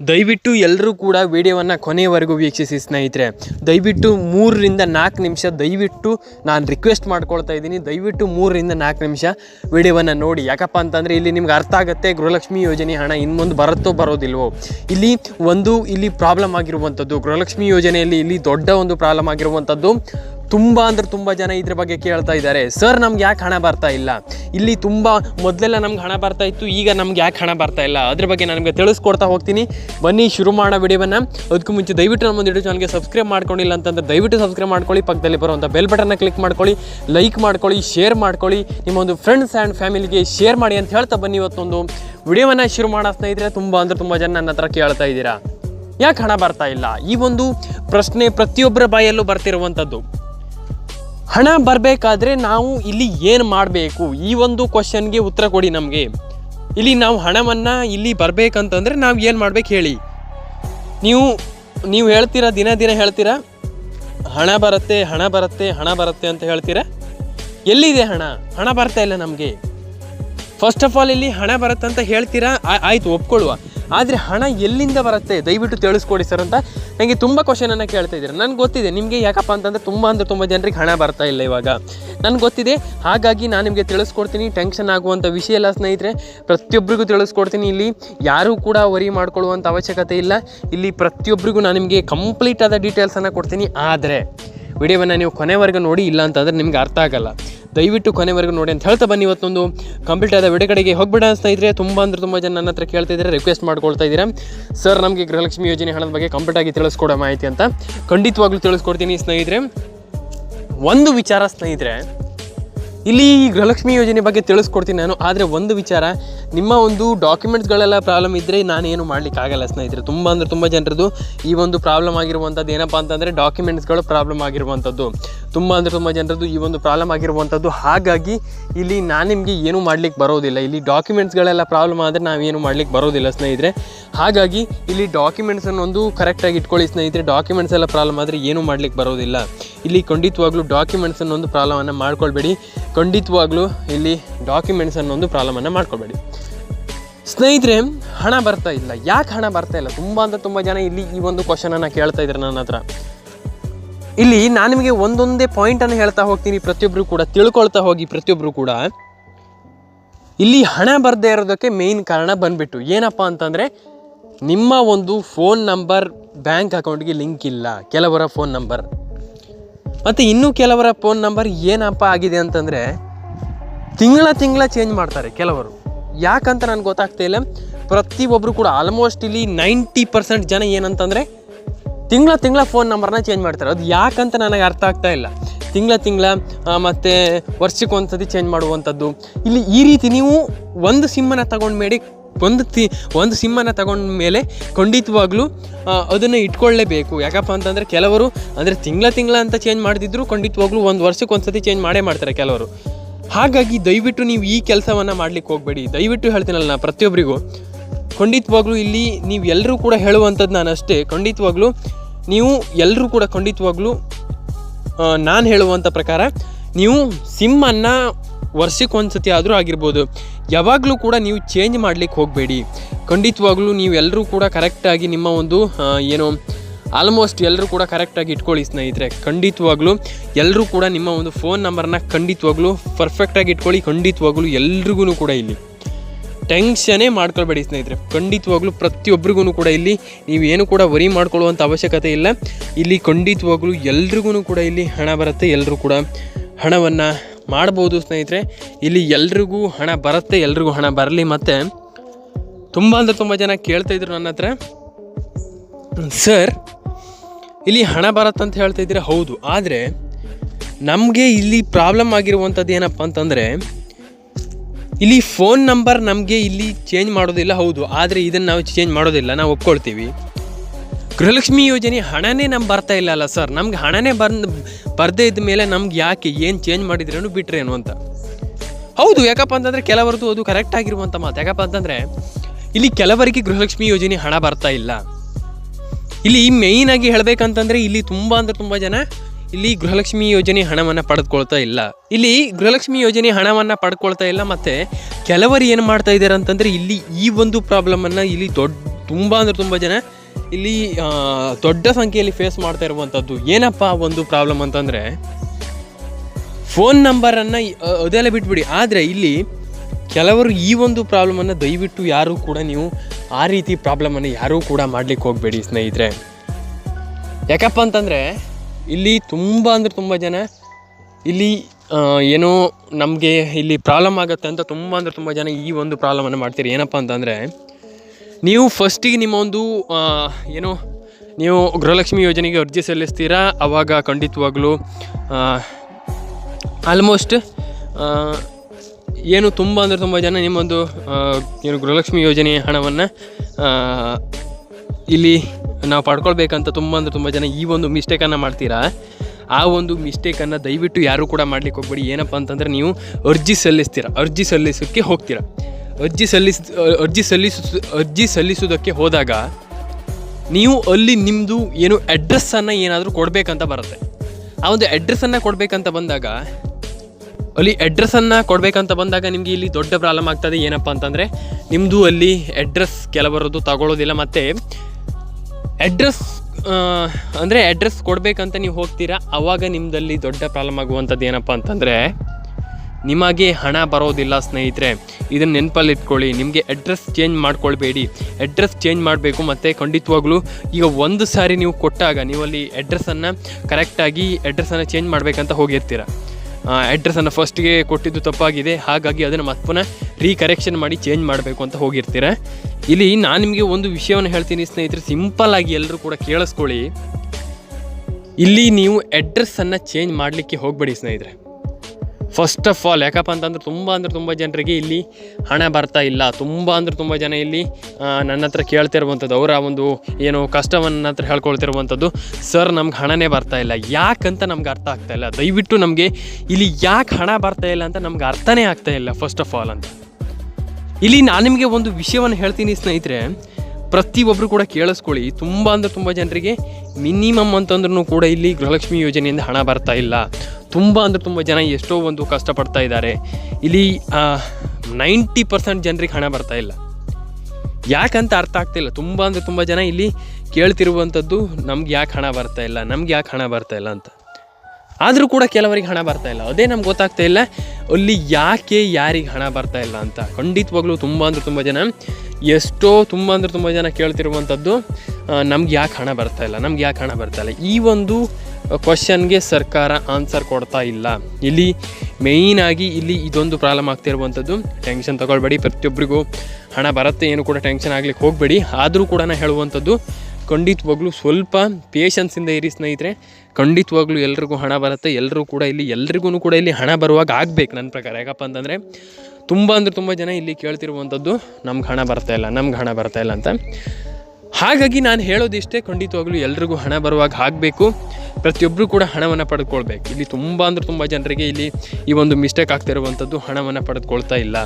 ದಯವಿಟ್ಟು ಎಲ್ಲರೂ ಕೂಡ ವಿಡಿಯೋವನ್ನು ಕೊನೆಯವರೆಗೂ ವೀಕ್ಷಿಸಿ ಸ್ನೇಹಿತರೆ. ದಯವಿಟ್ಟು ಮೂರರಿಂದ ನಾಲ್ಕು ನಿಮಿಷ, ದಯವಿಟ್ಟು ನಾನು ರಿಕ್ವೆಸ್ಟ್ ಮಾಡ್ಕೊಳ್ತಾ ಇದ್ದೀನಿ. ದಯವಿಟ್ಟು ಮೂರರಿಂದ ನಾಲ್ಕು ನಿಮಿಷ ವಿಡಿಯೋವನ್ನು ನೋಡಿ. ಯಾಕಪ್ಪ ಅಂತಂದರೆ ಇಲ್ಲಿ ನಿಮ್ಗೆ ಅರ್ಥ ಆಗುತ್ತೆ, ಗೃಹಲಕ್ಷ್ಮಿ ಯೋಜನೆ ಹಣ ಇನ್ನು ಮುಂದೆ ಬರುತ್ತೋ ಬರೋದಿಲ್ವೋ. ಇಲ್ಲಿ ಒಂದು, ಇಲ್ಲಿ ಪ್ರಾಬ್ಲಮ್ ಆಗಿರುವಂಥದ್ದು. ಗೃಹಲಕ್ಷ್ಮಿ ಯೋಜನೆಯಲ್ಲಿ ಇಲ್ಲಿ ದೊಡ್ಡ ಒಂದು ಪ್ರಾಬ್ಲಮ್ ಆಗಿರುವಂಥದ್ದು. ತುಂಬ ಅಂದ್ರೆ ತುಂಬ ಜನ ಇದ್ರ ಬಗ್ಗೆ ಕೇಳ್ತಾ ಇದ್ದಾರೆ. ಸರ್, ನಮ್ಗೆ ಯಾಕೆ ಹಣ ಬರ್ತಾ ಇಲ್ಲ? ಇಲ್ಲಿ ತುಂಬ ಮೊದಲೆಲ್ಲ ನಮ್ಗೆ ಹಣ ಬರ್ತಾ ಇತ್ತು, ಈಗ ನಮ್ಗೆ ಯಾಕೆ ಹಣ ಬರ್ತಾ ಇಲ್ಲ? ಅದ್ರ ಬಗ್ಗೆ ನನಗೆ ತಿಳಿಸ್ಕೊಡ್ತಾ ಹೋಗ್ತೀನಿ. ಬನ್ನಿ, ಶುರು ಮಾಡೋ ವಿಡಿಯೋವನ್ನು. ಅದಕ್ಕೂ ಮುಂಚೆ ದಯವಿಟ್ಟು ನಮ್ಮ ಯೂಟ್ಯೂಬ್ ಚಾನಲ್ಗೆ ಸಬ್ಸ್ಕ್ರೈಬ್ ಮಾಡ್ಕೊಂಡಿಲ್ಲ ಅಂತಂದ್ರೆ ದಯವಿಟ್ಟು ಸಬ್ಸ್ಕ್ರೈಬ್ ಮಾಡ್ಕೊಳ್ಳಿ, ಪಕ್ಕದಲ್ಲಿ ಬರುವಂಥ ಬೆಲ್ ಬಟನ್ನ ಕ್ಲಿಕ್ ಮಾಡ್ಕೊಳ್ಳಿ ಲೈಕ್ ಮಾಡ್ಕೊಳ್ಳಿ ಶೇರ್ ಮಾಡ್ಕೊಳ್ಳಿ, ನಿಮ್ಮ ಒಂದು ಫ್ರೆಂಡ್ಸ್ ಆ್ಯಂಡ್ ಫ್ಯಾಮಿಲಿಗೆ ಶೇರ್ ಮಾಡಿ ಅಂತ ಹೇಳ್ತಾ ಬನ್ನಿ ಇವತ್ತೊಂದು ವಿಡಿಯೋವನ್ನು ಶುರು ಮಾಡೋ ಸ್ನೇಹಿತರೆ. ತುಂಬ ಅಂದ್ರೆ ತುಂಬ ಜನ ನನ್ನ ಹತ್ರ ಕೇಳ್ತಾ ಇದ್ದೀರಾ. ಯಾಕೆ ಹಣ ಬರ್ತಾ ಇಲ್ಲ? ಈ ಒಂದು ಪ್ರಶ್ನೆ ಪ್ರತಿಯೊಬ್ಬರ ಬಾಯಲ್ಲೂ ಬರ್ತಿರುವಂಥದ್ದು ಹಣ ಬರಬೇಕಾದ್ರೆ ನಾವು ಇಲ್ಲಿ ಏನು ಮಾಡಬೇಕು? ಈ ಒಂದು ಕ್ವಶನ್ಗೆ ಉತ್ತರ ಕೊಡಿ ನಮಗೆ. ಇಲ್ಲಿ ನಾವು ಹಣವನ್ನು ಇಲ್ಲಿ ಬರಬೇಕಂತಂದರೆ ನಾವು ಏನು ಮಾಡ್ಬೇಕು ಹೇಳಿ? ನೀವು ನೀವು ಹೇಳ್ತೀರಾ, ದಿನ ದಿನ ಹೇಳ್ತೀರಾ? ಹಣ ಬರುತ್ತೆ ಹಣ ಬರುತ್ತೆ ಹಣ ಬರುತ್ತೆ ಅಂತ ಹೇಳ್ತೀರಾ? ಎಲ್ಲಿದೆ ಹಣ? ಹಣ ಬರ್ತಾ ಇಲ್ಲ ನಮಗೆ. ಫಸ್ಟ್ ಆಫ್ ಆಲ್ ಇಲ್ಲಿ ಹಣ ಬರುತ್ತೆ ಅಂತ ಹೇಳ್ತೀರಾ ಆಯಿತು, ಒಪ್ಕೊಳ್ಳುವ. ಆದರೆ ಹಣ ಎಲ್ಲಿಂದ ಬರುತ್ತೆ? ದಯವಿಟ್ಟು ತಿಳಿಸ್ಕೊಡಿ ಸರ್ ಅಂತ ನನಗೆ ತುಂಬ ಕ್ವಶನನ್ನು ಕೇಳ್ತಾ ಇದ್ದೀರಾ. ನನಗೆ ಗೊತ್ತಿದೆ, ನಿಮಗೆ ಯಾಕಪ್ಪ ಅಂತಂದರೆ ತುಂಬ ಅಂದರೆ ತುಂಬ ಜನರಿಗೆ ಹಣ ಬರ್ತಾ ಇಲ್ಲ ಇವಾಗ. ನನಗೆ ಗೊತ್ತಿದೆ, ಹಾಗಾಗಿ ನಾನು ನಿಮಗೆ ತಿಳಿಸ್ಕೊಡ್ತೀನಿ ಟೆನ್ಷನ್ ಆಗುವಂಥ ವಿಷಯ ಎಲ್ಲ ಸ್ನೇಹಿತರೆ ಪ್ರತಿಯೊಬ್ಬರಿಗೂ ತಿಳಿಸ್ಕೊಡ್ತೀನಿ ಇಲ್ಲಿ. ಯಾರೂ ಕೂಡ ವರಿ ಮಾಡ್ಕೊಳ್ಳುವಂಥ ಅವಶ್ಯಕತೆ ಇಲ್ಲ. ಇಲ್ಲಿ ಪ್ರತಿಯೊಬ್ಬರಿಗೂ ನಾನು ನಿಮಗೆ ಕಂಪ್ಲೀಟ್ ಆದ ಡೀಟೇಲ್ಸನ್ನು ಕೊಡ್ತೀನಿ. ಆದರೆ ವಿಡಿಯೋವನ್ನು ನೀವು ಕೊನೆವರೆಗೂ ನೋಡಿ, ಇಲ್ಲ ಅಂತಂದರೆ ನಿಮ್ಗೆ ಅರ್ಥ ಆಗಲ್ಲ. ದಯವಿಟ್ಟು ಕೊನೆವರೆಗೂ ನೋಡಿ ಅಂತ ಹೇಳ್ತಾ ಬನ್ನಿ ಇವತ್ತೊಂದು ಕಂಪ್ಲೀಟ್ ಆದ ವಿಡಿಯೋ ಕಡೆಗೆ ಹೋಗ್ಬಿಡ ಸ್ನೇಹಿತರೆ, ತುಂಬ ಅಂದರೆ ತುಂಬ ಜನ ನನ್ನ ಹತ್ರ ಕೇಳ್ತಾ ಇದ್ದಾರೆ ರಿಕ್ವೆಸ್ಟ್ ಮಾಡ್ಕೊಳ್ತಾ ಇದ್ದೀರಾ. ಸರ್ ನಮಗೆ ಗೃಹಲಕ್ಷ್ಮಿ ಯೋಜನೆ ಹಣದ ಬಗ್ಗೆ ಕಂಪ್ಲೀಟ್ ಆಗಿ ತಿಳಿಸ್ಕೊಡೋ ಮಾಹಿತಿ ಅಂತ ಖಂಡಿತವಾಗ್ಲೂ ತಿಳಿಸ್ಕೊಡ್ತೀನಿ ಸ್ನೇಹಿತರೆ. ಒಂದು ವಿಚಾರ ಸ್ನೇಹಿತರೆ ಇಲ್ಲಿ ಈ ಗೃಹಲಕ್ಷ್ಮಿ ಯೋಜನೆ ಬಗ್ಗೆ ತಿಳಿಸ್ಕೊಡ್ತೀನಿ ನಾನು. ಆದರೆ ಒಂದು ವಿಚಾರ, ನಿಮ್ಮ ಒಂದು ಡಾಕ್ಯುಮೆಂಟ್ಸ್ಗಳೆಲ್ಲ ಪ್ರಾಬ್ಲಮ್ ಇದ್ದರೆ ನಾನು ಏನು ಮಾಡ್ಲಿಕ್ಕೆ ಆಗಲ್ಲ ಸ್ನೇಹಿತರೆ. ತುಂಬ ಅಂದರೆ ತುಂಬ ಜನರದ್ದು ಈ ಒಂದು ಪ್ರಾಬ್ಲಮ್ ಆಗಿರುವಂಥದ್ದು ಏನಪ್ಪ ಅಂತಂದರೆ ಡಾಕ್ಯುಮೆಂಟ್ಸ್ಗಳು ಪ್ರಾಬ್ಲಮ್ ಆಗಿರುವಂಥದ್ದು ತುಂಬ ಅಂದರೆ ತುಂಬ ಜನರದ್ದು ಈ ಒಂದು ಪ್ರಾಬ್ಲಮ್ ಆಗಿರುವಂಥದ್ದು ಹಾಗಾಗಿ ಇಲ್ಲಿ ನಾನು ನಿಮಗೆ ಏನೂ ಮಾಡ್ಲಿಕ್ಕೆ ಬರೋದಿಲ್ಲ. ಇಲ್ಲಿ ಡಾಕ್ಯುಮೆಂಟ್ಸ್ಗಳೆಲ್ಲ ಪ್ರಾಬ್ಲಮ್ ಆದರೆ ನಾವೇನು ಮಾಡ್ಲಿಕ್ಕೆ ಬರೋದಿಲ್ಲ ಸ್ನೇಹಿತರೆ. ಹಾಗಾಗಿ ಇಲ್ಲಿ ಡಾಕ್ಯುಮೆಂಟ್ಸನ್ನು ಒಂದು ಕರೆಕ್ಟಾಗಿ ಇಟ್ಕೊಳ್ಳಿ ಸ್ನೇಹಿತರೆ. ಡಾಕ್ಯುಮೆಂಟ್ಸ್ ಎಲ್ಲ ಪ್ರಾಬ್ಲಮ್ ಆದರೆ ಏನೂ ಮಾಡ್ಲಿಕ್ಕೆ ಬರೋದಿಲ್ಲ. ಇಲ್ಲಿ ಖಂಡಿತವಾಗ್ಲೂ ಡಾಕ್ಯುಮೆಂಟ್ಸ್ ಒಂದು ಪ್ರಾಬ್ಲಮನ್ನು ಮಾಡ್ಕೊಳ್ಬೇಡಿ. ಖಂಡಿತವಾಗ್ಲೂ ಇಲ್ಲಿ ಡಾಕ್ಯುಮೆಂಟ್ಸ್ ಅನ್ನೊಂದು ಪ್ರಾಬ್ಲಮನ್ನು ಮಾಡ್ಕೋಬೇಡಿ ಸ್ನೇಹಿತರೆ, ಹಣ ಬರ್ತಾ ಇಲ್ಲ. ಯಾಕೆ ಹಣ ಬರ್ತಾ ಇಲ್ಲ? ತುಂಬ ಅಂದರೆ ತುಂಬ ಜನ ಇಲ್ಲಿ ಈ ಒಂದು ಕ್ವಶನನ್ನು ಕೇಳ್ತಾ ಇದ್ದಾರೆ ನನ್ನ ಹತ್ರ. ಇಲ್ಲಿ ನಾನು ನಿಮಗೆ ಒಂದೊಂದೇ ಪಾಯಿಂಟನ್ನು ಹೇಳ್ತಾ ಹೋಗ್ತೀನಿ. ಪ್ರತಿಯೊಬ್ಬರು ಕೂಡ ತಿಳ್ಕೊಳ್ತಾ ಹೋಗಿ ಪ್ರತಿಯೊಬ್ಬರು ಕೂಡ. ಇಲ್ಲಿ ಹಣ ಬರದೇ ಇರೋದಕ್ಕೆ ಮೇಯ್ನ್ ಕಾರಣ ಬಂದುಬಿಟ್ಟು, ಏನಪ್ಪ ಅಂತಂದರೆ ನಿಮ್ಮ ಒಂದು ಫೋನ್ ನಂಬರ್ ಬ್ಯಾಂಕ್ ಅಕೌಂಟ್ಗೆ ಲಿಂಕ್ ಇಲ್ಲ. ಕೆಲವರ ಫೋನ್ ನಂಬರ್ ಮತ್ತು ಇನ್ನೂ ಕೆಲವರ ಫೋನ್ ನಂಬರ್ ಏನಪ್ಪ ಆಗಿದೆ ಅಂತಂದರೆ ತಿಂಗಳ ತಿಂಗಳ ಚೇಂಜ್ ಮಾಡ್ತಾರೆ ಕೆಲವರು. ಯಾಕಂತ ನನಗೆ ಗೊತ್ತಾಗ್ತಾ ಇಲ್ಲ. ಪ್ರತಿಯೊಬ್ಬರು ಕೂಡ ಆಲ್ಮೋಸ್ಟ್ ಇಲ್ಲಿ ನೈಂಟಿ ಪರ್ಸೆಂಟ್ ಜನ ಏನಂತಂದರೆ ತಿಂಗಳ ತಿಂಗಳ ಫೋನ್ ನಂಬರ್ನ ಚೇಂಜ್ ಮಾಡ್ತಾರೆ. ಅದು ಯಾಕಂತ ನನಗೆ ಅರ್ಥ ಆಗ್ತಾ ಇಲ್ಲ. ತಿಂಗಳ ತಿಂಗಳ ಮತ್ತು ವರ್ಷಕ್ಕೆ ಒಂದು ಸತಿ ಚೇಂಜ್ ಮಾಡುವಂಥದ್ದು. ಇಲ್ಲಿ ಈ ರೀತಿ ನೀವು ಒಂದು ಸಿಮ್ಮನ್ನು ತಗೊಂಡ್ಮೇಡಿ ಒಂದು ತಿ, ಒಂದು ಸಿಮ್ಮನ್ನು ತಗೊಂಡ ಮೇಲೆ ಖಂಡಿತವಾಗ್ಲೂ ಅದನ್ನು ಇಟ್ಕೊಳ್ಳೇಬೇಕು. ಯಾಕಪ್ಪ ಅಂತಂದರೆ ಕೆಲವರು, ಅಂದರೆ ತಿಂಗಳ ತಿಂಗಳ ಅಂತ ಚೇಂಜ್ ಮಾಡ್ತಿದ್ರು ಖಂಡಿತವಾಗ್ಲೂ ಒಂದು ವರ್ಷಕ್ಕೆ ಒಂದು ಸತಿ ಚೇಂಜ್ ಮಾಡೇ ಮಾಡ್ತಾರೆ ಕೆಲವರು. ಹಾಗಾಗಿ ದಯವಿಟ್ಟು ನೀವು ಈ ಕೆಲಸವನ್ನು ಮಾಡ್ಲಿಕ್ಕೆ ಹೋಗಬೇಡಿ. ದಯವಿಟ್ಟು ಹೇಳ್ತೀನಲ್ಲ ನಾನು ಪ್ರತಿಯೊಬ್ಬರಿಗೂ ಖಂಡಿತವಾಗ್ಲೂ ಇಲ್ಲಿ ನೀವು ಎಲ್ಲರೂ ಕೂಡ ಹೇಳುವಂಥದ್ದು ನಾನು ಅಷ್ಟೇ. ಖಂಡಿತವಾಗ್ಲೂ ನೀವು ಎಲ್ಲರೂ ಕೂಡ ಖಂಡಿತವಾಗ್ಲೂ ನಾನು ಹೇಳುವಂಥ ಪ್ರಕಾರ, ನೀವು ಸಿಮ್ಮನ್ನು ವರ್ಷಕ್ಕೆ ಒಂದು ಸತಿ ಆದರೂ ಆಗಿರ್ಬೋದು. ಯಾವಾಗಲೂ ಕೂಡ ನೀವು ಚೇಂಜ್ ಮಾಡಲಿಕ್ಕೆ ಹೋಗಬೇಡಿ. ಖಂಡಿತವಾಗ್ಲೂ ನೀವೆಲ್ಲರೂ ಕೂಡ ಕರೆಕ್ಟಾಗಿ ನಿಮ್ಮ ಒಂದು ಏನು ಆಲ್ಮೋಸ್ಟ್ ಎಲ್ಲರೂ ಕೂಡ ಕರೆಕ್ಟಾಗಿ ಇಟ್ಕೊಳ್ಳಿ ಸ್ನೇಹಿತರೆ. ಖಂಡಿತವಾಗ್ಲೂ ಎಲ್ಲರೂ ಕೂಡ ನಿಮ್ಮ ಒಂದು ಫೋನ್ ನಂಬರ್ನ ಖಂಡಿತವಾಗ್ಲೂ ಪರ್ಫೆಕ್ಟಾಗಿ ಇಟ್ಕೊಳ್ಳಿ. ಖಂಡಿತವಾಗ್ಲೂ ಎಲ್ರಿಗೂ ಕೂಡ ಇಲ್ಲಿ. ಟೆನ್ಷನೇ ಮಾಡ್ಕೊಳ್ಬೇಡಿ ಸ್ನೇಹಿತರೆ. ಖಂಡಿತವಾಗ್ಲೂ ಪ್ರತಿಯೊಬ್ಬರಿಗೂ ಕೂಡ ಇಲ್ಲಿ ನೀವು ಏನು ಕೂಡ ವರಿ ಮಾಡ್ಕೊಳ್ಳುವಂಥ ಅವಶ್ಯಕತೆ ಇಲ್ಲ. ಇಲ್ಲಿ ಖಂಡಿತವಾಗ್ಲೂ ಎಲ್ರಿಗೂ ಕೂಡ ಇಲ್ಲಿ ಹಣ ಬರುತ್ತೆ. ಎಲ್ಲರೂ ಕೂಡ ಹಣವನ್ನು ಮಾಡ್ಬೋದು ಸ್ನೇಹಿತರೆ. ಇಲ್ಲಿ ಎಲ್ರಿಗೂ ಹಣ ಬರುತ್ತೆ, ಎಲ್ರಿಗೂ ಹಣ ಬರಲಿ ಮತ್ತು ತುಂಬ ಅಂದರೆ ತುಂಬ ಜನ ಕೇಳ್ತಾಯಿದ್ರು ನನ್ನ ಹತ್ರ. ಸರ್, ಇಲ್ಲಿ ಹಣ ಬರುತ್ತಂತ ಹೇಳ್ತಾ ಇದ್ದೀರಾ? ಹೌದು. ಆದರೆ ನಮಗೆ ಇಲ್ಲಿ ಪ್ರಾಬ್ಲಮ್ ಆಗಿರುವಂಥದ್ದು ಏನಪ್ಪ ಅಂತಂದರೆ, ಇಲ್ಲಿ ಫೋನ್ ನಂಬರ್ ನಮಗೆ ಇಲ್ಲಿ ಚೇಂಜ್ ಮಾಡೋದಿಲ್ಲ. ಹೌದು. ಆದರೆ ಇದನ್ನು ನಾವು ಚೇಂಜ್ ಮಾಡೋದಿಲ್ಲ. ನಾವು ಒಪ್ಕೊಳ್ತೀವಿ. ಗೃಹಲಕ್ಷ್ಮಿ ಯೋಜನೆ ಹಣನೇ ನಮ್ಗೆ ಬರ್ತಾ ಇಲ್ಲ ಅಲ್ಲ ಸರ್. ನಮ್ಗೆ ಹಣನೇ ಬಂದು ಬರ್ದೇ ಇದ್ದ ಮೇಲೆ ನಮ್ಗೆ ಯಾಕೆ ಏನು ಚೇಂಜ್ ಮಾಡಿದ್ರೇನು ಬಿಟ್ರೇನು ಅಂತ ಹೌದು, ಯಾಕಪ್ಪ ಅಂತಂದರೆ ಕೆಲವರದ್ದು ಅದು ಕರೆಕ್ಟ್ ಆಗಿರುವಂಥ ಮಾತು. ಯಾಕಪ್ಪ ಅಂತಂದರೆ ಇಲ್ಲಿ ಕೆಲವರಿಗೆ ಗೃಹಲಕ್ಷ್ಮಿ ಯೋಜನೆ ಹಣ ಬರ್ತಾ ಇಲ್ಲ. ಇಲ್ಲಿ ಮೇಯ್ನ್ ಆಗಿ ಹೇಳಬೇಕಂತಂದರೆ ಇಲ್ಲಿ ತುಂಬ ಅಂದರೆ ತುಂಬ ಜನ ಇಲ್ಲಿ ಗೃಹಲಕ್ಷ್ಮಿ ಯೋಜನೆ ಹಣವನ್ನು ಪಡೆದುಕೊಳ್ತಾ ಇಲ್ಲ. ಇಲ್ಲಿ ಗೃಹಲಕ್ಷ್ಮಿ ಯೋಜನೆ ಹಣವನ್ನು ಪಡ್ಕೊಳ್ತಾ ಇಲ್ಲ, ಮತ್ತು ಕೆಲವರು ಏನು ಮಾಡ್ತಾ ಇದ್ದಾರೆ ಅಂತಂದರೆ ಇಲ್ಲಿ ಈ ಒಂದು ಪ್ರಾಬ್ಲಮನ್ನು ಇಲ್ಲಿ ದೊಡ್ಡ ತುಂಬ ಅಂದರೆ ತುಂಬ ಜನ ಇಲ್ಲಿ ದೊಡ್ಡ ಸಂಖ್ಯೆಯಲ್ಲಿ ಫೇಸ್ ಮಾಡ್ತಾ ಇರುವಂಥದ್ದು ಏನಪ್ಪ ಒಂದು ಪ್ರಾಬ್ಲಮ್ ಅಂತಂದರೆ ಫೋನ್ ನಂಬರನ್ನು ಅದೆಲ್ಲ ಬಿಟ್ಬಿಡಿ. ಆದರೆ ಇಲ್ಲಿ ಕೆಲವರು ಈ ಒಂದು ಪ್ರಾಬ್ಲಮನ್ನು ದಯವಿಟ್ಟು ಯಾರೂ ಕೂಡ ನೀವು ಆ ರೀತಿ ಪ್ರಾಬ್ಲಮನ್ನು ಯಾರೂ ಕೂಡ ಮಾಡಲಿಕ್ಕೆ ಹೋಗಬೇಡಿ ಸ್ನೇಹಿತರೆ. ಯಾಕಪ್ಪ ಅಂತಂದರೆ, ಇಲ್ಲಿ ತುಂಬ ಅಂದರೆ ತುಂಬ ಜನ, ಇಲ್ಲಿ ಏನೋ ನಮಗೆ ಇಲ್ಲಿ ಪ್ರಾಬ್ಲಮ್ ಆಗುತ್ತೆ ಅಂತ ತುಂಬ ಅಂದರೆ ತುಂಬ ಜನ ಈ ಒಂದು ಪ್ರಾಬ್ಲಮನ್ನು ಮಾಡ್ತೀರಿ. ಏನಪ್ಪ ಅಂತಂದರೆ ನೀವು ಫಸ್ಟಿಗೆ ನಿಮ್ಮ ಒಂದು ಏನು, ನೀವು ಗೃಹಲಕ್ಷ್ಮಿ ಯೋಜನೆಗೆ ಅರ್ಜಿ ಸಲ್ಲಿಸ್ತೀರಾ? ಆವಾಗ ಖಂಡಿತವಾಗಲೂ ಆಲ್ಮೋಸ್ಟ್ ಏನು ತುಂಬ ಅಂದರೆ ತುಂಬ ಜನ ನಿಮ್ಮೊಂದು ಏನು ಗೃಹಲಕ್ಷ್ಮಿ ಯೋಜನೆಯ ಹಣವನ್ನು ಇಲ್ಲಿ ನಾವು ಪಡ್ಕೊಳ್ಬೇಕಂತ ತುಂಬ ಅಂದರೆ ತುಂಬ ಜನ ಈ ಒಂದು ಮಿಸ್ಟೇಕನ್ನು ಮಾಡ್ತೀರಾ? ಆ ಒಂದು ಮಿಸ್ಟೇಕನ್ನು ದಯವಿಟ್ಟು ಯಾರೂ ಕೂಡ ಮಾಡ್ಲಿಕ್ಕೆ ಹೋಗ್ಬೇಡಿ. ಏನಪ್ಪ ಅಂತಂದರೆ ನೀವು ಅರ್ಜಿ ಸಲ್ಲಿಸ್ತೀರ. ಅರ್ಜಿ ಸಲ್ಲಿಸೋಕ್ಕೆ ಹೋಗ್ತೀರಾ. ಅರ್ಜಿ ಸಲ್ಲಿಸ್, ಅರ್ಜಿ ಸಲ್ಲಿಸ, ಅರ್ಜಿ ಸಲ್ಲಿಸೋದಕ್ಕೆ ಹೋದಾಗ ನೀವು ಅಲ್ಲಿ ನಿಮ್ಮದು ಏನು ಅಡ್ರೆಸ್ಸನ್ನು ಏನಾದರೂ ಕೊಡಬೇಕಂತ ಬರುತ್ತೆ. ಆ ಒಂದು ಅಡ್ರೆಸ್ಸನ್ನು ಕೊಡಬೇಕಂತ ಬಂದಾಗ, ಅಲ್ಲಿ ಅಡ್ರೆಸ್ಸನ್ನು ಕೊಡಬೇಕಂತ ಬಂದಾಗ ನಿಮಗೆ ಇಲ್ಲಿ ದೊಡ್ಡ ಪ್ರಾಬ್ಲಮ್ ಆಗ್ತದೆ. ಏನಪ್ಪ ಅಂತಂದರೆ ನಿಮ್ಮದು ಅಲ್ಲಿ ಅಡ್ರೆಸ್ ಕೆಲವರದ್ದು ತಗೊಳ್ಳೋದಿಲ್ಲ. ಮತ್ತು ಅಡ್ರೆಸ್ ಅಂದರೆ ಅಡ್ರೆಸ್ ಕೊಡಬೇಕಂತ ನೀವು ಹೋಗ್ತೀರಾ? ಆವಾಗ ನಿಮ್ಮದಲ್ಲಿ ದೊಡ್ಡ ಪ್ರಾಬ್ಲಮ್ ಆಗುವಂಥದ್ದು ಏನಪ್ಪ ಅಂತಂದರೆ ನಿಮಗೆ ಹಣ ಬರೋದಿಲ್ಲ ಸ್ನೇಹಿತರೆ, ಇದನ್ನು ನೆನಪಲ್ಲಿ ಇಟ್ಕೊಳ್ಳಿ ನಿಮಗೆ ಅಡ್ರೆಸ್ ಚೇಂಜ್ ಮಾಡ್ಕೊಳ್ಬೇಡಿ. ಅಡ್ರೆಸ್ ಚೇಂಜ್ ಮಾಡಬೇಕು ಮತ್ತು ಖಂಡಿತವಾಗ್ಲೂ ಈಗ ಒಂದು ಸಾರಿ ನೀವು ಕೊಟ್ಟಾಗ ನೀವು ಅಲ್ಲಿ ಅಡ್ರೆಸ್ಸನ್ನು ಕರೆಕ್ಟಾಗಿ ಅಡ್ರೆಸ್ಸನ್ನು ಚೇಂಜ್ ಮಾಡಬೇಕಂತ ಹೋಗಿರ್ತೀರ. ಅಡ್ರೆಸ್ಸನ್ನು ಫಸ್ಟ್ಗೆ ಕೊಟ್ಟಿದ್ದು ತಪ್ಪಾಗಿದೆ, ಹಾಗಾಗಿ ಅದನ್ನು ಮತ್ತೆ ಪುನಃ ರೀಕರೆಕ್ಷನ್ ಮಾಡಿ ಚೇಂಜ್ ಮಾಡಬೇಕು ಅಂತ ಹೋಗಿರ್ತೀರ. ಇಲ್ಲಿ ನಾನು ನಿಮಗೆ ಒಂದು ವಿಷಯವನ್ನು ಹೇಳ್ತೀನಿ ಸ್ನೇಹಿತರೆ ಸಿಂಪಲ್ಲಾಗಿ ಎಲ್ಲರೂ ಕೂಡ ಕೇಳಿಸ್ಕೊಳ್ಳಿ. ಇಲ್ಲಿ ನೀವು ಅಡ್ರೆಸ್ಸನ್ನು ಚೇಂಜ್ ಮಾಡಲಿಕ್ಕೆ ಹೋಗಬೇಡಿ ಸ್ನೇಹಿತರೆ. ಫಸ್ಟ್ ಆಫ್ ಆಲ್ ಯಾಕಪ್ಪ ಅಂತಂದ್ರೆ ತುಂಬ ಅಂದ್ರೆ ತುಂಬ ಜನರಿಗೆ ಇಲ್ಲಿ ಹಣ ಬರ್ತಾ ಇಲ್ಲ. ತುಂಬ ಅಂದ್ರೆ ತುಂಬ ಜನ ಇಲ್ಲಿ ನನ್ನ ಹತ್ರ ಕೇಳ್ತಿರುವಂಥದ್ದು, ಅವರ ಒಂದು ಏನು ಕಷ್ಟವನ್ನು ನನ್ನ ಹತ್ರ ಹೇಳ್ಕೊಳ್ತಿರುವಂಥದ್ದು, ಸರ್, ನಮ್ಗೆ ಹಣನೇ ಬರ್ತಾ ಇಲ್ಲ. ಯಾಕಂತ ನಮ್ಗೆ ಅರ್ಥ ಆಗ್ತಾ ಇಲ್ಲ. ದಯವಿಟ್ಟು ನಮಗೆ ಇಲ್ಲಿ ಯಾಕೆ ಹಣ ಬರ್ತಾ ಇಲ್ಲ ಅಂತ ನಮ್ಗೆ ಅರ್ಥನೇ ಆಗ್ತಾ ಇಲ್ಲ ಫಸ್ಟ್ ಆಫ್ ಆಲ್ ಅಂತ. ಇಲ್ಲಿ ನಾನು ನಿಮಗೆ ಒಂದು ವಿಷಯವನ್ನು ಹೇಳ್ತೀನಿ ಸ್ನೇಹಿತರೆ. ಪ್ರತಿಯೊಬ್ಬರು ಕೂಡ ಕೇಳಿಸ್ಕೊಳ್ಳಿ. ತುಂಬ ಅಂದರೆ ತುಂಬ ಜನರಿಗೆ ಮಿನಿಮಮ್ ಅಂತಂದ್ರೂ ಕೂಡ ಇಲ್ಲಿ ಗೃಹಲಕ್ಷ್ಮಿ ಯೋಜನೆಯಿಂದ ಹಣ ಬರ್ತಾ ಇಲ್ಲ. ತುಂಬ ಅಂದರೆ ತುಂಬ ಜನ ಎಷ್ಟೋ ಒಂದು ಕಷ್ಟಪಡ್ತಾ ಇದ್ದಾರೆ. ಇಲ್ಲಿ ನೈಂಟಿ ಪರ್ಸೆಂಟ್ ಜನರಿಗೆ ಹಣ ಬರ್ತಾ ಇಲ್ಲ. ಯಾಕಂತ ಅರ್ಥ ಆಗ್ತಿಲ್ಲ ತುಂಬ ಅಂದರೆ ತುಂಬ ಜನ ಇಲ್ಲಿ ಕೇಳ್ತಿರುವಂಥದ್ದು, ನಮ್ಗೆ ಯಾಕೆ ಹಣ ಬರ್ತಾ ಇಲ್ಲ, ನಮ್ಗೆ ಯಾಕೆ ಹಣ ಬರ್ತಾ ಇಲ್ಲ ಅಂತ. ಆದರೂ ಕೂಡ ಕೆಲವರಿಗೆ ಹಣ ಬರ್ತಾ ಇಲ್ಲ. ಅದೇ ನಮ್ಗೆ ಗೊತ್ತಾಗ್ತಾ ಇಲ್ಲ, ಅಲ್ಲಿ ಯಾಕೆ ಯಾರಿಗೆ ಹಣ ಬರ್ತಾ ಇಲ್ಲ ಅಂತ. ಖಂಡಿತವಾಗ್ಲೂ ತುಂಬ ಅಂದರೆ ತುಂಬ ಜನ, ಎಷ್ಟೋ ತುಂಬ ಅಂದರೆ ತುಂಬ ಜನ ಕೇಳ್ತಿರುವಂಥದ್ದು ನಮ್ಗೆ ಯಾಕೆ ಹಣ ಬರ್ತಾ ಇಲ್ಲ, ನಮ್ಗೆ ಯಾಕೆ ಹಣ ಬರ್ತಾ ಇಲ್ಲ. ಈ ಒಂದು ಕ್ವಶನ್ಗೆ ಸರ್ಕಾರ ಆನ್ಸರ್ ಕೊಡ್ತಾ ಇಲ್ಲ. ಇಲ್ಲಿ ಮೇಯ್ನಾಗಿ ಇಲ್ಲಿ ಇದೊಂದು ಪ್ರಾಬ್ಲಮ್ ಆಗ್ತಿರುವಂಥದ್ದು ಟೆನ್ಷನ್ ತಗೊಳ್ಬೇಡಿ. ಪ್ರತಿಯೊಬ್ಬರಿಗೂ ಹಣ ಬರುತ್ತೆ ಏನು ಕೂಡ ಟೆನ್ಷನ್ ಆಗ್ಲಿಕ್ಕೆ ಹೋಗಬೇಡಿ. ಆದರೂ ಕೂಡ ಹೇಳುವಂಥದ್ದು ಖಂಡಿತವಾಗ್ಲೂ ಸ್ವಲ್ಪ ಪೇಷನ್ಸಿಂದ ಇರಿ ಸ್ನೇಹಿತರೆ. ಖಂಡಿತವಾಗ್ಲೂ ಎಲ್ರಿಗೂ ಹಣ ಬರುತ್ತೆ. ಎಲ್ಲರೂ ಕೂಡ ಇಲ್ಲಿ ಎಲ್ರಿಗೂ ಕೂಡ ಇಲ್ಲಿ ಹಣ ಬರುವಾಗ ಆಗಬೇಕು ನನ್ನ ಪ್ರಕಾರ. ಯಾಕಪ್ಪ ಅಂತಂದರೆ ತುಂಬ ಅಂದರೆ ತುಂಬ ಜನ ಇಲ್ಲಿ ಕೇಳ್ತಿರುವಂಥದ್ದು ನಮ್ಗೆ ಹಣ ಬರ್ತಾ ಇಲ್ಲ, ನಮ್ಗೆ ಹಣ ಬರ್ತಾ ಇಲ್ಲ ಅಂತ. ಹಾಗಾಗಿ ನಾನು ಹೇಳೋದಿಷ್ಟೇ, ಖಂಡಿತವಾಗ್ಲೂ ಎಲ್ರಿಗೂ ಹಣ ಬರುವಾಗ ಆಗಬೇಕು. ಪ್ರತಿಯೊಬ್ಬರು ಕೂಡ ಹಣವನ್ನು ಪಡೆದುಕೊಳ್ಬೇಕು ಇಲ್ಲಿ ತುಂಬ ಅಂದರೆ ತುಂಬ ಜನರಿಗೆ ಇಲ್ಲಿ ಈ ಒಂದು ಮಿಸ್ಟೇಕ್ ಆಗ್ತಿರುವಂಥದ್ದು ಹಣವನ್ನು ಪಡೆದುಕೊಳ್ತಾ ಇಲ್ಲ.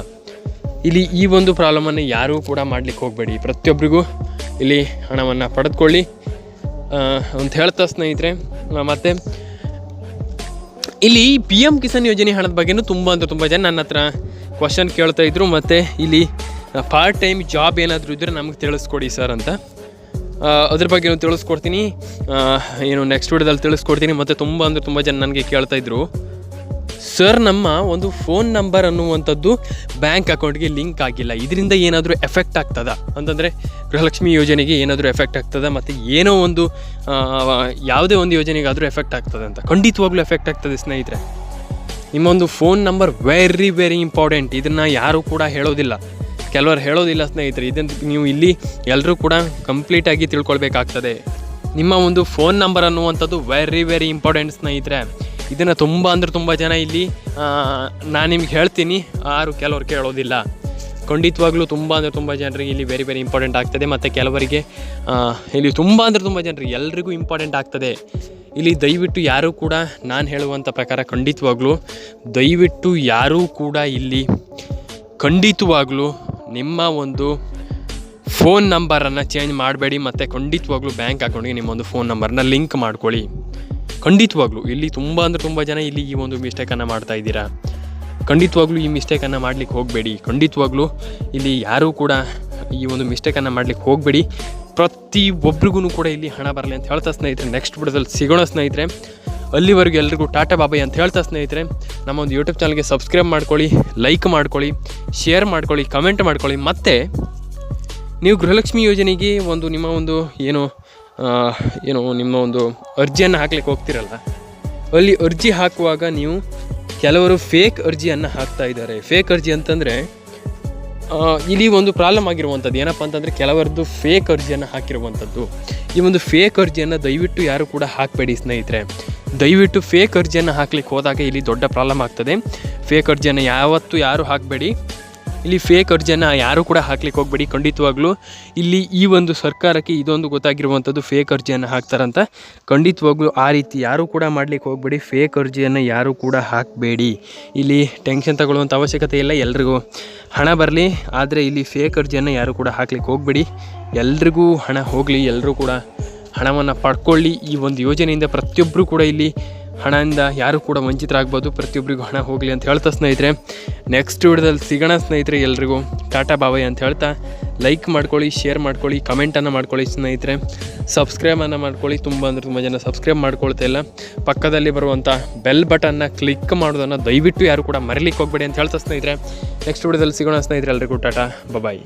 ಇಲ್ಲಿ ಈ ಒಂದು ಪ್ರಾಬ್ಲಮನ್ನು ಯಾರೂ ಕೂಡ ಮಾಡಲಿಕ್ಕೆ ಹೋಗಬೇಡಿ. ಪ್ರತಿಯೊಬ್ಬರಿಗೂ ಇಲ್ಲಿ ಹಣವನ್ನು ಪಡೆದುಕೊಳ್ಳಿ. ಅಂತ ಹೇಳ್ತಾ ಸ್ನೇಹಿತರೆ ಮತ್ತು ಇಲ್ಲಿ ಪಿ ಎಂ ಕಿಸಾನ್ ಯೋಜನೆ ಹಣದ ಬಗ್ಗೆನೂ ತುಂಬ ಅಂದರೆ ತುಂಬ ಜನ ನನ್ನ ಹತ್ರ ಕ್ವಶನ್ ಕೇಳ್ತಾ ಇದ್ರು. ಮತ್ತು ಇಲ್ಲಿ ಪಾರ್ಟ್ ಟೈಮ್ ಜಾಬ್ ಏನಾದರೂ ಇದ್ದರೆ ನಮಗೆ ತಿಳಿಸ್ಕೊಡಿ ಸರ್ ಅಂತ. ಅದ್ರ ಬಗ್ಗೆ ತಿಳಿಸ್ಕೊಡ್ತೀನಿ. ಏನು ನೆಕ್ಸ್ಟ್ ವಿಡಿಯೋದಲ್ಲಿ ತಿಳಿಸ್ಕೊಡ್ತೀನಿ. ಮತ್ತು ತುಂಬ ಅಂದರೆ ತುಂಬ ಜನ ನನಗೆ ಕೇಳ್ತಾ ಇದ್ರು. ಸರ್ ನಮ್ಮ ಒಂದು ಫೋನ್ ನಂಬರ್ ಅನ್ನುವಂಥದ್ದು ಬ್ಯಾಂಕ್ ಅಕೌಂಟ್ಗೆ ಲಿಂಕ್ ಆಗಿಲ್ಲ. ಇದರಿಂದ ಏನಾದರೂ ಎಫೆಕ್ಟ್ ಆಗ್ತದ? ಅಂತಂದರೆ ಗೃಹಲಕ್ಷ್ಮಿ ಯೋಜನೆಗೆ ಏನಾದರೂ ಎಫೆಕ್ಟ್ ಆಗ್ತದ? ಮತ್ತು ಏನೋ ಒಂದು ಯಾವುದೇ ಒಂದು ಯೋಜನೆಗಾದರೂ ಎಫೆಕ್ಟ್ ಆಗ್ತದೆ ಅಂತ. ಖಂಡಿತವಾಗ್ಲೂ ಎಫೆಕ್ಟ್ ಆಗ್ತದೆ ಸ್ನೇಹಿತರೆ. ನಿಮ್ಮೊಂದು phone number very very important ಇದನ್ನು ಯಾರೂ ಕೂಡ ಹೇಳೋದಿಲ್ಲ. ಕೆಲವರು ಹೇಳೋದಿಲ್ಲ ಸ್ನೇಹಿತರೆ. ಇದನ್ನು ನೀವು ಇಲ್ಲಿ ಎಲ್ಲರೂ ಕೂಡ ಕಂಪ್ಲೀಟಾಗಿ ತಿಳ್ಕೊಳ್ಬೇಕಾಗ್ತದೆ. ನಿಮ್ಮ ಒಂದು ಫೋನ್ ನಂಬರ್ ಅನ್ನುವಂಥದ್ದು ವೆರಿ ವೆರಿ ಇಂಪಾರ್ಟೆಂಟ್ ಸ್ನೇಹಿತರೆ. ಇದನ್ನು ತುಂಬ ಅಂದರೆ ತುಂಬ ಜನ ಇಲ್ಲಿ ನಾನು ನಿಮ್ಗೆ ಹೇಳ್ತೀನಿ ಯಾರು ಕೆಲವರು ಕೇಳೋದಿಲ್ಲ. ಖಂಡಿತವಾಗ್ಲೂ ತುಂಬ ಅಂದರೆ ತುಂಬ ಜನರಿಗೆ ಇಲ್ಲಿ ವೆರಿ ವೆರಿ ಇಂಪಾರ್ಟೆಂಟ್ ಆಗ್ತದೆ ಮತ್ತು ಕೆಲವರಿಗೆ ಇಲ್ಲಿ ತುಂಬ ಅಂದರೆ ತುಂಬ ಜನರಿಗೆ ಎಲ್ರಿಗೂ ಇಂಪಾರ್ಟೆಂಟ್ ಆಗ್ತದೆ. ಇಲ್ಲಿ ದಯವಿಟ್ಟು ಯಾರೂ ಕೂಡ ನಾನು ಹೇಳುವಂಥ ಪ್ರಕಾರ ಖಂಡಿತವಾಗ್ಲೂ ದಯವಿಟ್ಟು ಯಾರೂ ಕೂಡ ಇಲ್ಲಿ ಖಂಡಿತವಾಗ್ಲೂ ನಿಮ್ಮ ಒಂದು ಫೋನ್ ನಂಬರನ್ನು ಚೇಂಜ್ ಮಾಡಬೇಡಿ, ಮತ್ತು ಖಂಡಿತವಾಗ್ಲೂ ಬ್ಯಾಂಕ್ ಅಕೌಂಟ್ಗೆ ನಿಮ್ಮೊಂದು ಫೋನ್ ನಂಬರನ್ನ ಲಿಂಕ್ ಮಾಡ್ಕೊಳ್ಳಿ. ಖಂಡಿತವಾಗ್ಲೂ, ಇಲ್ಲಿ ತುಂಬ ಅಂದರೆ ತುಂಬ ಜನ ಇಲ್ಲಿ ಈ ಒಂದು ಮಿಸ್ಟೇಕನ್ನು ಮಾಡ್ತಾ ಇದ್ದೀರಾ? ಖಂಡಿತವಾಗ್ಲೂ ಈ ಮಿಸ್ಟೇಕನ್ನು ಮಾಡ್ಲಿಕ್ಕೆ ಹೋಗಬೇಡಿ. ಖಂಡಿತವಾಗ್ಲೂ ಇಲ್ಲಿ ಯಾರೂ ಕೂಡ ಈ ಒಂದು ಮಿಸ್ಟೇಕನ್ನು ಮಾಡ್ಲಿಕ್ಕೆ ಹೋಗಬೇಡಿ. ಪ್ರತಿ ಒಬ್ರಿಗೂ ಕೂಡ ಇಲ್ಲಿ ಹಣ ಬರಲಿ ಅಂತ ಹೇಳ್ತಾ ಸ್ನೇಹಿತರೆ ನೆಕ್ಸ್ಟ್ ಬಿಡೋದಲ್ಲಿ ಸಿಗೋಣ ಸ್ನೇಹಿತರೆ. ಅಲ್ಲಿವರೆಗೂ ಎಲ್ರಿಗೂ ಟಾಟಾ ಬಾಬಾಯಿ ಅಂತ ಹೇಳ್ತಾ ಸ್ನೇಹಿತರೆ. ನಮ್ಮ ಒಂದು ಯೂಟ್ಯೂಬ್ ಚಾನಲ್ಗೆ ಸಬ್ಸ್ಕ್ರೈಬ್ ಮಾಡ್ಕೊಳ್ಳಿ ಲೈಕ್ ಮಾಡ್ಕೊಳ್ಳಿ ಶೇರ್ ಮಾಡ್ಕೊಳ್ಳಿ ಕಮೆಂಟ್ ಮಾಡ್ಕೊಳ್ಳಿ. ಮತ್ತು, ನೀವು ಗೃಹಲಕ್ಷ್ಮಿ ಯೋಜನೆಗೆ ಒಂದು ನಿಮ್ಮ ಒಂದು ಏನು ಏನು ನಿಮ್ಮ ಒಂದು ಅರ್ಜಿಯನ್ನು ಹಾಕ್ಲಿಕ್ಕೆ ಹೋಗ್ತಿರಲ್ಲ? ಅಲ್ಲಿ ಅರ್ಜಿ ಹಾಕುವಾಗ ನೀವು ಕೆಲವರು ಫೇಕ್ ಅರ್ಜಿಯನ್ನು ಹಾಕ್ತಾ ಇದ್ದಾರೆ. ಫೇಕ್ ಅರ್ಜಿ ಅಂತಂದರೆ ಇಲ್ಲಿ ಒಂದು ಪ್ರಾಬ್ಲಮ್ ಆಗಿರುವಂಥದ್ದು. ಏನಪ್ಪ ಅಂತಂದರೆ, ಕೆಲವರದ್ದು ಫೇಕ್ ಅರ್ಜಿಯನ್ನು ಹಾಕಿರುವಂಥದ್ದು. ಈ ಒಂದು ಫೇಕ್ ಅರ್ಜಿಯನ್ನು ದಯವಿಟ್ಟು ಯಾರು ಕೂಡ ಹಾಕಬೇಡಿ ಸ್ನೇಹಿತರೆ. ದಯವಿಟ್ಟು ಫೇಕ್ ಅರ್ಜಿಯನ್ನು ಹಾಕ್ಲಿಕ್ಕೆ ಹೋದಾಗ ಇಲ್ಲಿ ದೊಡ್ಡ ಪ್ರಾಬ್ಲಮ್ ಆಗ್ತದೆ. ಫೇಕ್ ಅರ್ಜಿಯನ್ನು ಯಾವತ್ತೂ ಯಾರು ಹಾಕಬೇಡಿ. ಇಲ್ಲಿ ಫೇಕ್ ಅರ್ಜಿಯನ್ನು ಯಾರೂ ಕೂಡ ಹಾಕ್ಲಿಕ್ಕೆ ಹೋಗಬೇಡಿ. ಖಂಡಿತವಾಗ್ಲೂ ಇಲ್ಲಿ ಈ ಒಂದು ಸರ್ಕಾರಕ್ಕೆ ಇದೊಂದು ಗೊತ್ತಾಗಿರುವಂಥದ್ದು ಫೇಕ್ ಅರ್ಜಿಯನ್ನು ಹಾಕ್ತಾರಂತ. ಖಂಡಿತವಾಗ್ಲೂ ಆ ರೀತಿ ಯಾರೂ ಕೂಡ ಮಾಡ್ಲಿಕ್ಕೆ ಹೋಗಬೇಡಿ. ಫೇಕ್ ಅರ್ಜಿಯನ್ನು ಯಾರೂ ಕೂಡ ಹಾಕಬೇಡಿ. ಇಲ್ಲಿ ಟೆನ್ಷನ್ ತಗೊಳ್ಳುವಂಥ ಅವಶ್ಯಕತೆ ಇಲ್ಲ ಎಲ್ರಿಗೂ. ಹಣ ಬರಲಿ, ಆದರೆ ಇಲ್ಲಿ ಫೇಕ್ ಅರ್ಜಿಯನ್ನು ಯಾರು ಕೂಡ ಹಾಕ್ಲಿಕ್ಕೆ ಹೋಗಬೇಡಿ. ಎಲ್ರಿಗೂ ಹಣ ಹೋಗಲಿ ಎಲ್ಲರೂ ಕೂಡ ಹಣವನ್ನು ಪಡ್ಕೊಳ್ಳಿ. ಈ ಒಂದು ಯೋಜನೆಯಿಂದ ಪ್ರತಿಯೊಬ್ಬರೂ ಕೂಡ ಇಲ್ಲಿ ಹಣದಿಂದ ಯಾರು ಕೂಡ ವಂಚಿತರಾಗ್ಬೋದು. ಪ್ರತಿಯೊಬ್ಬರಿಗೂ ಹಣ ಹೋಗಲಿ ಅಂತ ಹೇಳ್ತಾ ಸ್ನೇಹಿತರೆ ನೆಕ್ಸ್ಟ್ ವಿಡಿಯೋದಲ್ಲಿ ಸಿಗೋಣ ಸ್ನೇಹಿತರೆ ಎಲ್ರಿಗೂ. ಟಾಟಾ ಬಾಬಾಯ್ ಅಂತ ಹೇಳ್ತಾ ಲೈಕ್ ಮಾಡ್ಕೊಳ್ಳಿ ಶೇರ್ ಮಾಡ್ಕೊಳ್ಳಿ ಕಮೆಂಟನ್ನು ಮಾಡ್ಕೊಳ್ಳಿ ಸ್ನೇಹಿತರೆ. ಸಬ್ಸ್ಕ್ರೈಬನ್ನು ಮಾಡ್ಕೊಳ್ಳಿ. ತುಂಬ ಅಂದರೆ ತುಂಬ ಜನ ಸಬ್ಸ್ಕ್ರೈಬ್ ಮಾಡ್ಕೊಳ್ತಾ ಇಲ್ಲ. ಪಕ್ಕದಲ್ಲಿ ಬರುವಂಥ ಬೆಲ್ ಬಟನ್ನ ಕ್ಲಿಕ್ ಮಾಡೋದನ್ನು ದಯವಿಟ್ಟು ಯಾರು ಕೂಡ ಮರಿಲಿಕ್ಕೆ ಹೋಗಬೇಡಿ ಅಂತ ಹೇಳ್ತಾ ಸ್ನೇಹಿತರೆ. ನೆಕ್ಸ್ಟ್ ವಿಡಿಯೋದಲ್ಲಿ ಸಿಗೋಣ ಸ್ನೇಹಿತರೆ ಎಲ್ರಿಗೂ. ಟಾಟಾ ಬಾಯ್